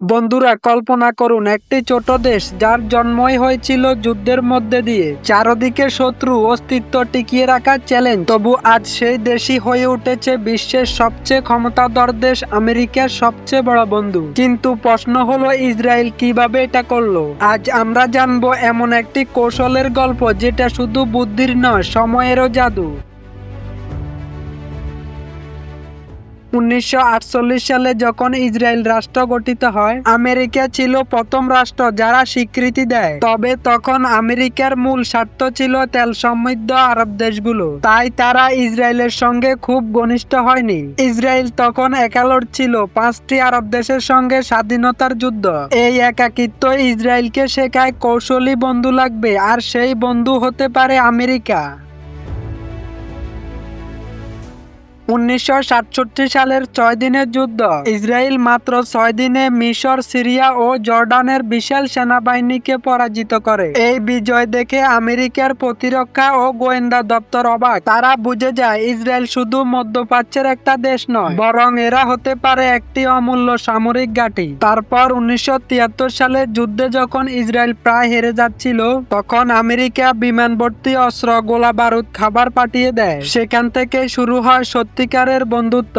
বন্ধুরা, কল্পনা করুন, একটি ছোট দেশ যার জন্মই হয়েছিল যুদ্ধের মধ্যে দিয়ে, চারদিকে শত্রু অস্তিত্ব টিকিয়ে রাখার চ্যালেঞ্জ তবু আজ সেই দেশই হয়ে উঠেছে বিশ্বের সবচেয়ে ক্ষমতাধর দেশ, আমেরিকার সবচেয়ে বড় বন্ধু। কিন্তু প্রশ্ন হলো, ইসরায়েল কীভাবে এটা করল? আজ আমরা জানব এমন একটি কৌশলের গল্প, যেটা শুধু বুদ্ধির নয়, সময়েরও জাদু। উনিশশো আটচল্লিশ সালে যখন ইসরায়েল রাষ্ট্র গঠিত হয়, আমেরিকা ছিল প্রথম রাষ্ট্র যারা স্বীকৃতি দেয়। তবে তখন আমেরিকার মূল স্বার্থ ছিল তেল সমৃদ্ধ আরব দেশগুলো। তাই তারা ইসরায়েলের সঙ্গে খুব ঘনিষ্ঠ হয়নি। ইসরায়েল তখন একালোর ছিল পাঁচটি আরব দেশের সঙ্গে স্বাধীনতার যুদ্ধ। এই একাকিত্ব ইসরায়েলকে শেখায় কৌশলী বন্ধু লাগবে, আর সেই বন্ধু হতে পারে আমেরিকা। উনিশশো সাতষট্টি সালের ছয় দিনের যুদ্ধ। ইসরায়েল মাত্র ছয় দিনে মিশর, সিরিয়া ও জর্ডানের বিশাল সেনাবাহিনীকে পরাজিত করে। এই বিজয় দেখে আমেরিকার প্রতিরক্ষা ও গোয়েন্দা দপ্তর অবাক। তারা বুঝে যায়, ইসরায়েল শুধু মধ্যপ্রাচ্যের একটা দেশ নয়, বরং এরা হতে পারে একটি অমূল্য সামরিক ঘাঁটি। তারপর উনিশশো সালে যুদ্ধে যখন ইসরায়েল প্রায় হেরে যাচ্ছিল, তখন আমেরিকা বিমানবর্তী অস্ত্র, গোলা বারুদ, খাবার পাঠিয়ে দেয়। সেখান থেকে শুরু হয় সত্যিকারের বন্ধুত্ব।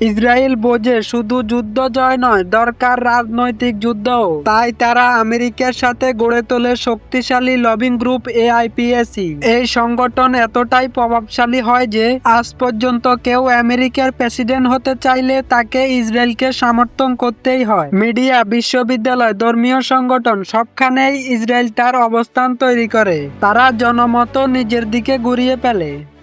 ইসরায়েল বোঝে শুধু যুদ্ধ জয় নয়, দরকার রাজনৈতিক যুদ্ধও। তাই তারা আমেরিকার সাথে গড়ে তোলে শক্তিশালী লবিং গ্রুপ এআইপিএসি এই সংগঠন এতটাই প্রভাবশালী হয় যে, আজ পর্যন্ত কেউ আমেরিকার প্রেসিডেন্ট হতে চাইলে তাকে ইসরায়েলকে সমর্থন করতেই হয়। মিডিয়া, বিশ্ববিদ্যালয়, ধর্মীয় সংগঠন সবখানেই ইসরায়েল তার অবস্থান তৈরি করে। তারা জনমত নিজের দিকে ঘুরিয়ে ফেলে।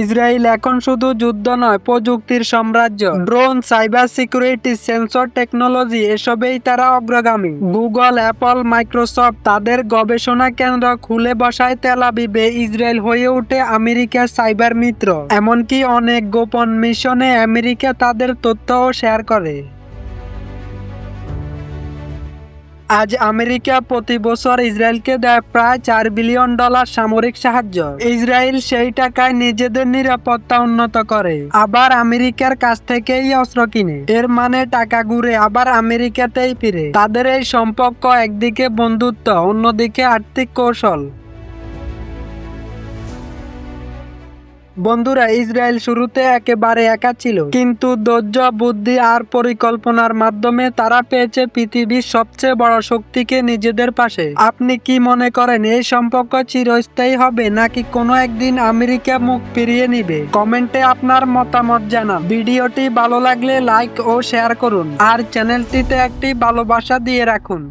ইসরায়েল এখন শুধু যুদ্ধ নয়, প্রযুক্তির সাম্রাজ্য, drone, cyber security, sensor technology, এসবেই তারা অগ্রগামী। গুগল, অ্যাপল, মাইক্রোসফট তাদের গবেষণা কেন্দ্র খুলে বসায় তেলাবিবে ইসরায়েল হয়ে ওঠে আমেরিকার সাইবার মিত্র। এমনকি অনেক গোপন মিশনে আমেরিকা তাদের তথ্যও শেয়ার করে। আজ আমেরিকা প্রতি বছর ইসরায়েলকে দেয় প্রায় চার বিলিয়ন ডলার সামরিক সাহায্য। ইসরায়েল সেই টাকায় নিজেদের নিরাপত্তা উন্নত করে, আবার আমেরিকার কাছ থেকেই অস্ত্র কিনে। এর মানে টাকা ঘুরে আবার আমেরিকাতেই ফিরে। তাদের এই সম্পর্ক একদিকে বন্ধুত্ব, অন্যদিকে আর্থিক কৌশল। বন্ধুরা, ইসরায়েল শুরুতে একেবারে একা ছিল। কিন্তু ধৈর্য, বুদ্ধি আর পরিকল্পনার মাধ্যমে তারা পেয়েছে পৃথিবীর সবচেয়ে বড় শক্তিকে নিজেদের পাশে। আপনি কি মনে করেন এই সম্পর্ক চিরস্থায়ী হবে নাকি কোনো একদিন আমেরিকা মুখ ফিরিয়ে নিবে? কমেন্টে আপনার মতামত জানান। ভিডিওটি ভালো লাগলে লাইক ও শেয়ার করুন। আর চ্যানেলটিতে একটি ভালোবাসা দিয়ে রাখুন।